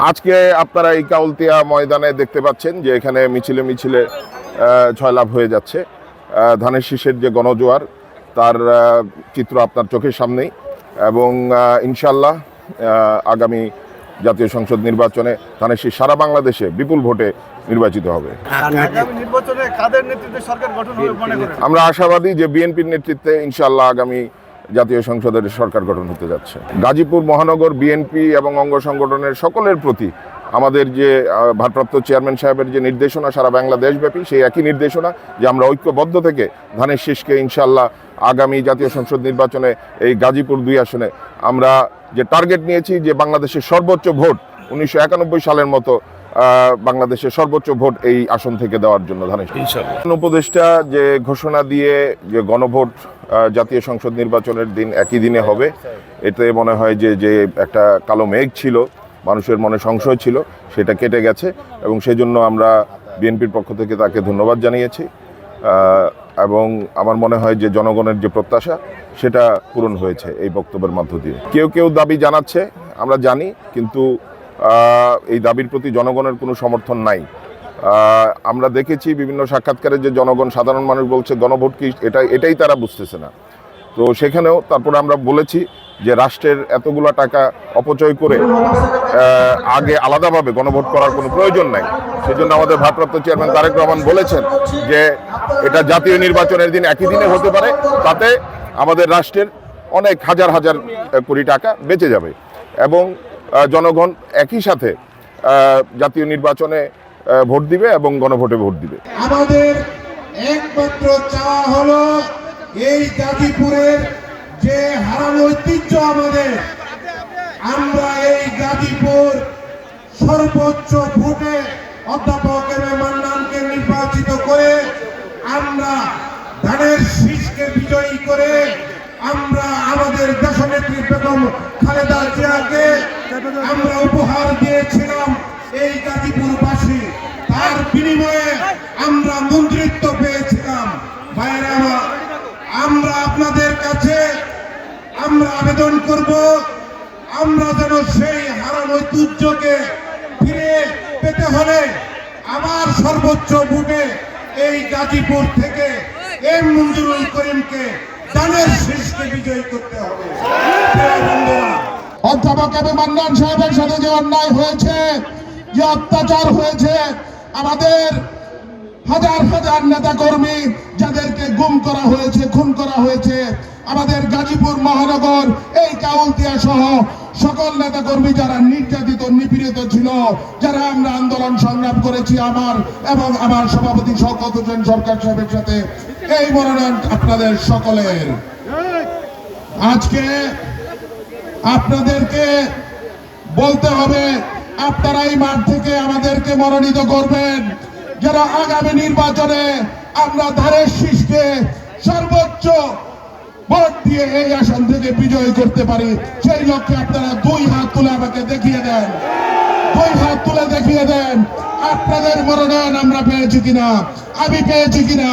আজকে আপনারা এই কাউলতিয়া ময়দানে দেখতে পাচ্ছেন যে এখানে মিছিলে মিছিলে আহ, জয়লাভ হয়ে যাচ্ছে। ধানের শীষের যে গণজোয়ার তার চিত্র আপনার চোখের সামনেই এবং ইনশাল্লাহ আগামী জাতীয় সংসদ নির্বাচনে ধানের শীষ সারা বাংলাদেশে বিপুল ভোটে নির্বাচিত হবে। আমরা আশাবাদী যে বিএনপির নেতৃত্বে ইনশাল্লাহ আগামী জাতীয় সংসদের সরকার গঠন হতে যাচ্ছে। গাজীপুর মহানগর বিএনপি এবং অঙ্গ সংগঠনের সকলের প্রতি আমাদের যে ভারপ্রাপ্ত চেয়ারম্যান সাহেবের যে নির্দেশনা সারা বাংলাদেশব্যাপী সেই একই নির্দেশনা যে আমরা ঐক্যবদ্ধ থেকে ধানের শীষকে ইনশাল্লাহ আগামী জাতীয় সংসদ নির্বাচনে এই গাজীপুর দুই আসনে আমরা যে টার্গেট নিয়েছি যে বাংলাদেশের সর্বোচ্চ ভোট উনিশশো একানব্বই সালের মতো বাংলাদেশের সর্বোচ্চ ভোট এই আসন থেকে দেওয়ার জন্য ধানের উপদেষ্টা যে ঘোষণা দিয়ে যে গণভোট জাতীয় সংসদ নির্বাচনের দিন একই দিনে হবে। এতে মনে হয় যে যে একটা কালো মেঘ ছিল, মানুষের মনে সংশয় ছিল, সেটা কেটে গেছে এবং সেই জন্য আমরা বিএনপির পক্ষ থেকে তাকে ধন্যবাদ জানিয়েছি। এবং আমার মনে হয় যে জনগণের যে প্রত্যাশা, সেটা পূরণ হয়েছে এই বক্তব্যের মধ্য দিয়ে। কেউ কেউ দাবি জানাচ্ছে, আমরা জানি, কিন্তু এই দাবির প্রতি জনগণের কোনো সমর্থন নাই। আমরা দেখেছি বিভিন্ন সাক্ষাৎকারে যে জনগণ, সাধারণ মানুষ বলছে, গণভোট কি? এটা এটাই তারা বুঝতেছে না। তো সেখানেও তারপরে আমরা বলেছি যে রাষ্ট্রের এতগুলো টাকা অপচয় করে আগে আলাদাভাবে গণভোট করার কোনো প্রয়োজন নাই। সেজন্য আমাদের ভারপ্রাপ্ত চেয়ারম্যান তারেক রহমান বলেছেন যে এটা জাতীয় নির্বাচনের দিন একই দিনে হতে পারে, তাতে আমাদের রাষ্ট্রের অনেক হাজার হাজার কোটি টাকা বেঁচে যাবে। এবং জনগণ একই সাথে জাতীয় নির্বাচনে ভোট দিবে এবং গণভোটে ভোট দিবে। আমাদের একমাত্র চাওয়া হলো এই গাজীপুরের যে হারানো ঐতিহ্য আমাদের। আমরা এই গাজীপুর সর্বোচ্চ ভোটে অধ্যাপক এম মান্নানকে নির্বাচিত করে আমরা ধানের শীষকে বিজয়ী করে আমরা আমাদের দেশনেত্রী বেগম খালেদা জিয়াকে আমরা উপহার দিয়েছিলাম এই গাজীপুরবাসী তার বিনিময়ে আমরা মন্ত্রিত্ব পেয়েছিলাম। ভাইয়েরা, আমরা আপনাদের কাছে আমরা আবেদন করব, আমরা যেন সেই হারানো ঐতিহ্যকে ফিরে পেতে হলে আবার সর্বোচ্চ ভোটে এই গাজীপুর থেকে এম মঞ্জুরুল করিমকে দানের শীর্ষকে বিজয়ী করতে হবে। অধ্যাপক এম এ মান্নান সাহেবের সাথে যে অন্যায় হয়েছে, যে অত্যাচার হয়েছে আমাদের হাজার হাজার নেতা কর্মী যাদেরকে গুম করা হয়েছে, খুন করা হয়েছে, আমাদের গাজীপুর মহানগর, এই কাউলতিয়া সহ সকল নেতা কর্মী যারা নির্যাতিত, নিপীড়িত ছিল, যারা আমরা আন্দোলন সংগ্রাম করেছি আমার এবং আমার সভাপতি শওকত হোসেন সরকার সাহেবের সাথে, এই মনোনয়ন আপনাদের সকলের। আজকে আপনাদেরকে বলতে হবে আপনারা এই মাঠ থেকে আমাদেরকে মনোনীত করবেন। যারা আগামী নির্বাচনে আমরা ধারের শীষকে সর্বোচ্চ ভোট দিয়ে এই আসন থেকে বিজয় করতে পারি, সেই লক্ষ্যে আপনারা দুই হাত তুলে আমাকে দেখিয়ে দেন। দুই হাত তুলে দেখিয়ে দেন, আপনাদের মনোনয়ন আমরা পেয়েছি কিনা, আমি পেয়েছি কিনা।